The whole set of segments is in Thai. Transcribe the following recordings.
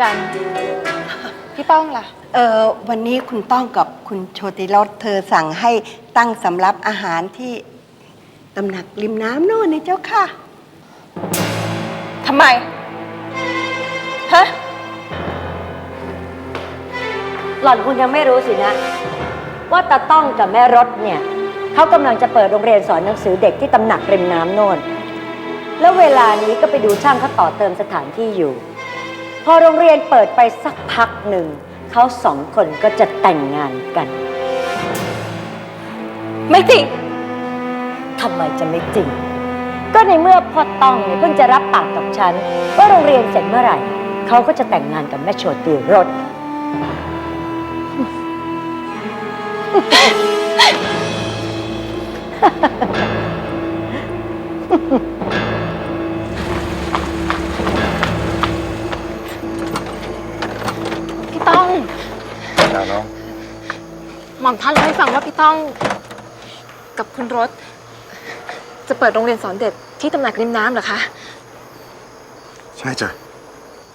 จันพี่ต้องล่ะ เออวันนี้คุณต้องกับคุณโชติรสเธอสั่งให้ตั้งสำรับอาหารที่ตำหนักริมน้ำโน่นนะเจ้าค่ะ ทำไม ฮะ หล่อนคงยังไม่รู้สินะ ว่าตาต้องกับแม่รถเนี่ยเขากำลังจะเปิดโรงเรียนสอนหนังสือเด็กที่ตำหนักริมน้ำโน่น แล้วเวลานี้ก็ไปดูช่างเขาต่อเติมสถานที่อยู่ พอโรงเรียนเปิดไปสักพักหนึ่ง เขาสองคนก็จะแต่งงานกัน ไม่จริงทำไมจะไม่จริง ก็ในเมื่อพ่อต้องเนี่ยเพิ่งจะรับปากกับฉัน ว่าโรงเรียนเสร็จเมื่อไหร่ เขาก็จะแต่งงานกับแม่โชติรสพี่ หม่อมท่านเล่าให้ฟังว่าพี่ต้องกับคุณรถ จะเปิดโรงเรียนสอนเด็กที่ตำหนักริมน้ำเหรอคะ ใช่จ้ะ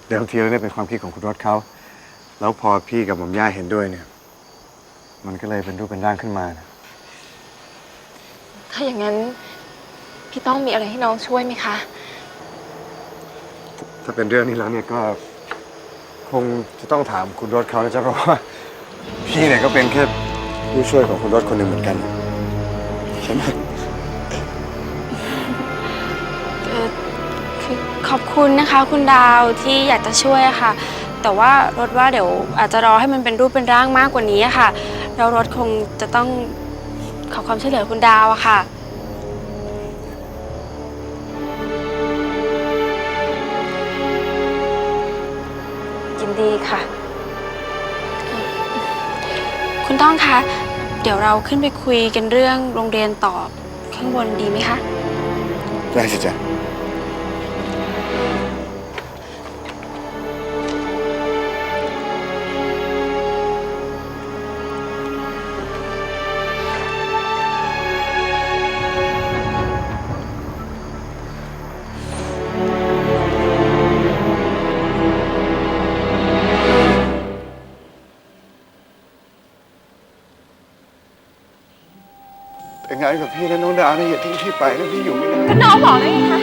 เดิมทีแล้วเนี่ยเป็นความคิดของคุณรถเขา แล้วพอพี่กับหม่อมย่าเห็นด้วยเนี่ย มันก็เลยเป็นรูปเป็นร่างขึ้นมานะถ้าอย่างนั้น พี่ต้องมีอะไรให้น้องช่วยไหมคะ ถ้าเป็นเรื่องนี้แล้วเนี่ยก็คงจะต้องถามคุณรถเขาแล้วจะเพราะว่าพี่เนี่ยก็เป็นแค่ ผู้ช่วยของคุณรถคนหนึ่งเหมือนกัน ใช่ไหมเออคือขอบคุณนะคะ คุณดาวที่อยากจะช่วยค่ะ แต่ว่ารถว่าเดี๋ยวอาจจะรอให้มันเป็นรูปเป็นร่างมากกว่านี้ค่ะแล้วรถคงจะต้องขอความช่วยเหลือคุณดาวอะค่ะ ยินดีค่ะ ต้องคะ เดี๋ยวเราขึ้นไปคุยกันเรื่องโรงเรียนต่อข้างบนดีไหมคะ ได้สิจ๊ะ กับพี่นะน้องดาวนะอย่าทิ้งพี่ไปนะพี่อยู่ไม่ได้ก็น้องบอกแล้วไงคะ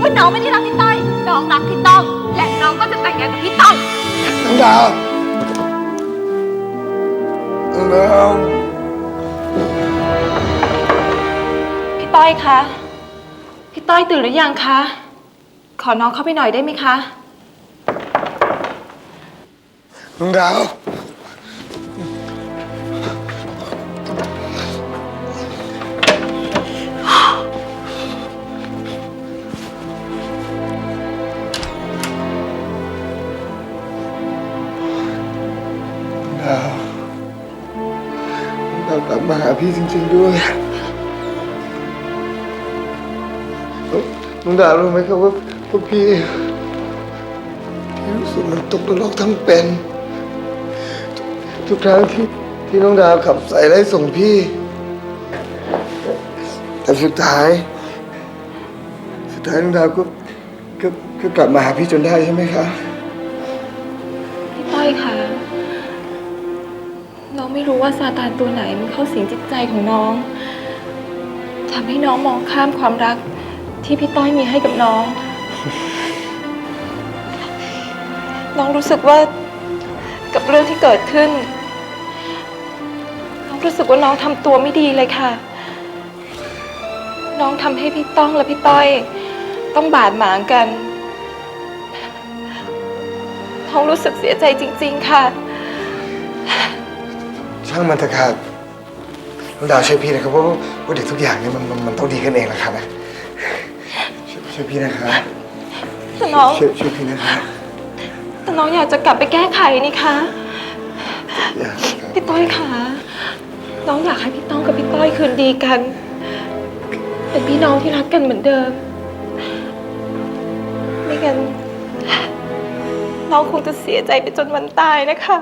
ว่าน้องไม่ได้รักพี่ต้อยน้องรักพี่ต้อง และน้องก็จะแต่งงานกับพี่ต้องน้องดาวน้องดาวพี่ต้อยคะพี่ต้อยตื่นหรือยังคะขอน้องเข้าไปหน่อยได้ไหมคะน้องดาว มาหาพี่จริง ๆด้วย น้องดาวรู้ไหมครับว่าว่าพี่พี่รู้สึกมันตกนรกทั้งเป็น ทุกครั้งที่ที่น้องดาวขับใส่ไล่ส่งพี่ แต่สุดท้าย สุดท้ายน้องดาวก็ก็ก็กลับมาหาพี่จนได้ใช่ไหมคะพี่ น้องไม่รู้ว่าซาตานตัวไหนมันเข้าสิงจิตใจของน้องทำให้น้องมองข้ามความรักที่พี่ต้อยมีให้กับน้อง น้องรู้สึกว่ากับเรื่องที่เกิดขึ้น น้องรู้สึกว่าน้องทำตัวไม่ดีเลยค่ะ น้องทำให้พี่ต้องและพี่ต้อย ต้องบาดหมางกัน น้องรู้สึกเสียใจจริง ๆ ค่ะ ช่างมันเถอะค่ะน้องดาวช่วยพี่นะครับเพราะว่าว่าเด็กทุกอย่างเนี่ยมันมันมันต้องดีกันเองแหละค่ะนะช่วยช่วยพี่นะคะแต่น้องช่วยช่วยพี่นะคะแต่น้องอยากจะกลับไปแก้ไขนี่คะ อย่าพี่ต้อยคะน้องอยากให้พี่ต้องกับพี่ต้อยคืนดีกัน เป็นพี่น้องที่รักกันเหมือนเดิม ไม่งั้นน้องคงจะเสียใจไปจนวันตายนะคะ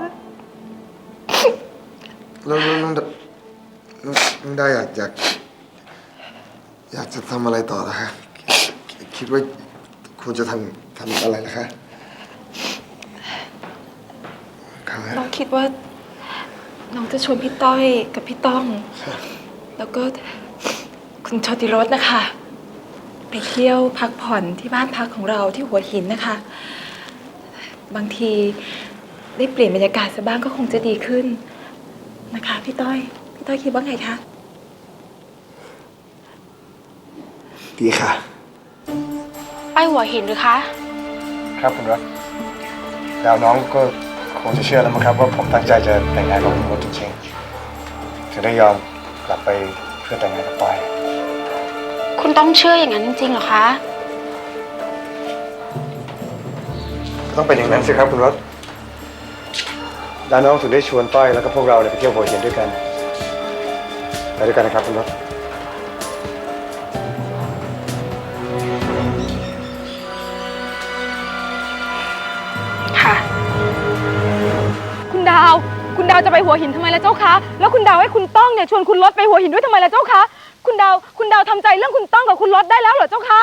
แล้วแล้วน้องดาน้องน้องดาวอยากอยากอยากจะทำอะไรต่อล่ะคะคิดคิดว่าควรจะทำทำอะไรล่ะคะครับน้องคิดว่า น้องจะชวนพี่ต้อยกับพี่ต้องแล้วก็คุณโชติรสนะคะ ไปเที่ยวพักผ่อนที่บ้านพักของเราที่หัวหินนะคะ บางทีได้เปลี่ยนบรรยากาศซะบ้างก็คงจะดีขึ้น นะคะพี่ต้อย พี่ต้อยคิดว่าไงคะดีค่ะ ไปหัวหินหรือคะ ครับคุณรถแล้วน้องก็คงจะเชื่อแล้วมั้งครับ ว่าผมตั้งใจจะแต่งงานกับคุณรถจริงๆถึงได้ยอมกลับไปเพื่อแต่งงานกับปอยคุณต้องเชื่ออย่างนั้นจริงๆเหรอคะ ก็ต้องเป็นอย่างนั้นสิครับคุณรถ แล้วน้องถึงได้ชวนต้อยแล้วก็พวกเราเนี่ยไปเที่ยวหัวหินด้วยกัน ไปด้วยกันนะครับคุณรถค่ะ คุณดาว คุณดาวจะไปหัวหินทำไมล่ะเจ้าคะ แล้วคุณดาวให้คุณต้องเนี่ยชวนคุณรถไปหัวหินด้วยทำไมล่ะเจ้าคะ คุณดาว คุณดาวทำใจเรื่องคุณต้องกับคุณรถได้แล้วเหรอเจ้าคะ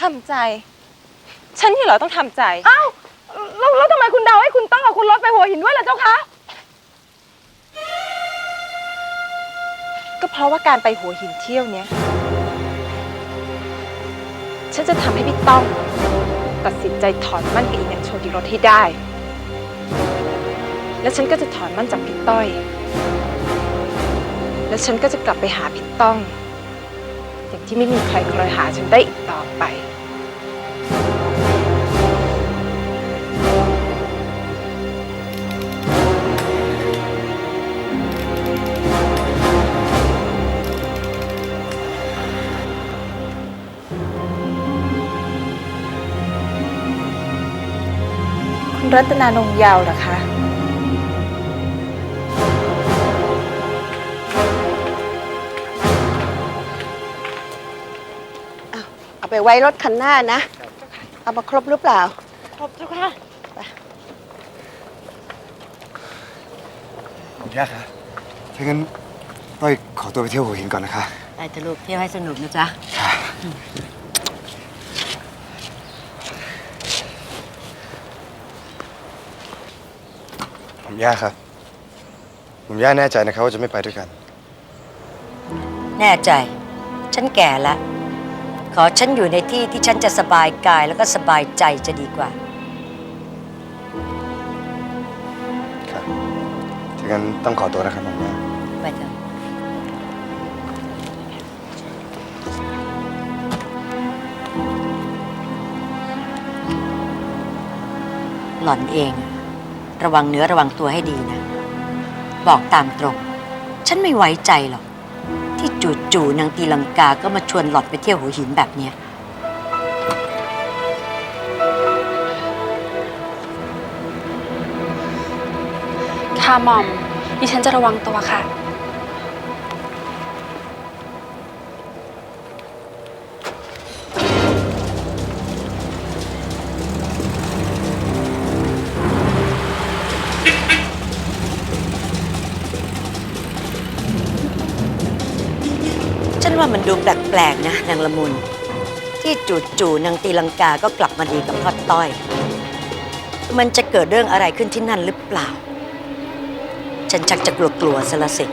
ทำใจ ฉันที่เหรอต้องทำใจ อ้าว แล้วแล้วทำไมคุณดาวให้คุณต้องกับคุณรถไปหัวหินด้วยล่ะเจ้าคะ ก็เพราะว่าการไปหัวหินเที่ยวเนี้ย ฉันจะทำให้พี่ต้อง ตัดสินใจถอนมั่นกับอีนางโชติรสให้ได้ แล้วฉันก็จะถอนมั่นจากพี่ต้อย แล้วฉันก็จะกลับไปหาพี่ต้อง อย่างที่ไม่มีใครคอยหาฉันได้อีกต่อไป คุณรัตนานงยาวเหรอคะ เอาไปไว้รถคันหน้านะ เอามาครบหรือเปล่าครบเจ้าค่ะผมยากครับถ้างั้นต้อยขอตัวไปเที่ยวหัวหินก่อนนะคะ ไปเถอะลูกเที่ยวให้สนุกนะจ๊ะ ผมย่าครับ ผมย่าแน่ใจนะครับว่าจะไม่ไปด้วยกัน แน่ใจ ฉันแก่แล้ว ขอฉันอยู่ในที่ที่ฉันจะสบายกายแล้วก็สบายใจจะดีกว่า ครับถ้างั้นต้องขอตัวนะครับผมย่า ไปเถอะหล่อนเอง ระวังเนื้อระวังตัวให้ดีนะ บอกตามตรง ฉันไม่ไว้ใจหรอก ที่จู่ๆนางตีลังกาก็มาชวนหลอดไปเที่ยวหัวหินแบบเนี้ยค่ะหมอมดิฉันจะระวังตัวค่ะ ว่ามันดูแปลกๆนะนางละมุน ที่จู่ๆนางตีลังกาก็กลับมาดีกับพ่อต้อย มันจะเกิดเรื่องอะไรขึ้นที่นั่นหรือเปล่า ฉันชักจะกลัวๆซะละสิ